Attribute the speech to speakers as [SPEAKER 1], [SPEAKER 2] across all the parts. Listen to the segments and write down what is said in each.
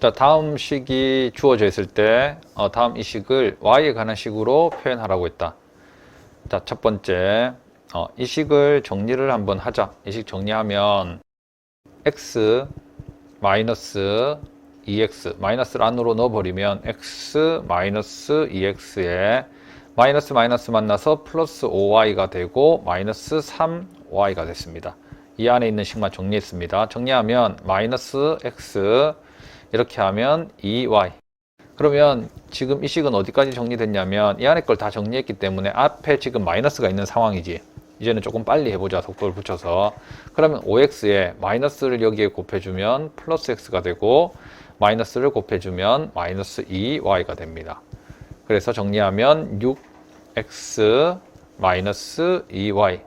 [SPEAKER 1] 자, 다음 식이 주어져 있을 때, 어, 다음 이 식을 y에 관한 식으로 표현하라고 했다. 자, 첫 번째, 어, 이 식을 정리를 한번 하자. 이 식 정리하면, x 마이너스 2x, 마이너스를 안으로 넣어버리면 x 마이너스 2x에 마이너스 마이너스 만나서 플러스 5y가 되고 마이너스 3y가 됐습니다. 이 안에 있는 식만 정리했습니다. 정리하면 마이너스 x 이렇게 하면 2y 그러면 지금 이 식은 어디까지 정리됐냐면 이 안에 걸 다 정리했기 때문에 앞에 지금 마이너스가 있는 상황이지. 이제는 조금 빨리 해보자 속도를 붙여서. 그러면 5x에 마이너스를 여기에 곱해주면 플러스 x가 되고 마이너스를 곱해주면 마이너스 2y가 됩니다. 그래서 정리하면 6x 마이너스 2y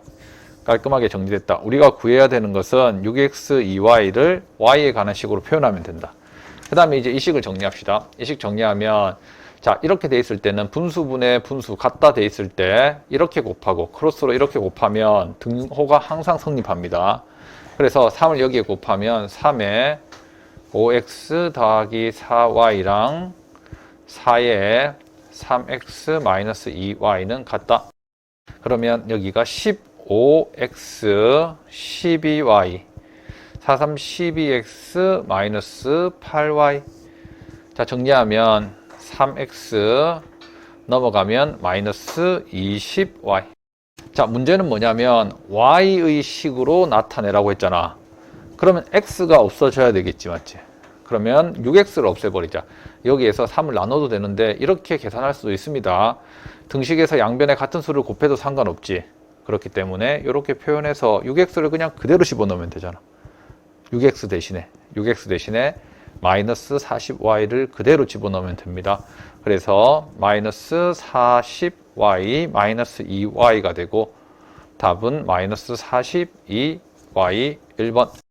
[SPEAKER 1] 깔끔하게 정리됐다. 우리가 구해야 되는 것은 6x 2y를 y에 관한 식으로 표현하면 된다 그 다음에 이제 이 식을 정리합시다. 이식 정리하면 자 이렇게 돼 있을 때는 분수분의 분수 같다 돼 있을 때 이렇게 곱하고 크로스로 이렇게 곱하면 등호가 항상 성립합니다. 그래서 3을 여기에 곱하면 3에 5x 더하기 4y랑 4에 3x 마이너스 2y는 같다. 그러면 여기가 15x 12y 43 12x 마이너스 8y 자 정리하면 3x 넘어가면 마이너스 20y 자 문제는 뭐냐면 y의 식으로 나타내라고 했잖아. 그러면 x가 없어져야 되겠지 맞지? 그러면 6x를 없애버리자. 여기에서 3을 나눠도 되는데 이렇게 계산할 수도 있습니다. 등식에서 양변에 같은 수를 곱해도 상관없지. 그렇기 때문에 이렇게 표현해서 6x를 그냥 그대로 집어넣으면 되잖아 6x 대신에 6x 대신에 마이너스 40y를 그대로 집어넣으면 됩니다. 그래서 마이너스 40y 마이너스 2y가 되고 답은 마이너스 42y 1번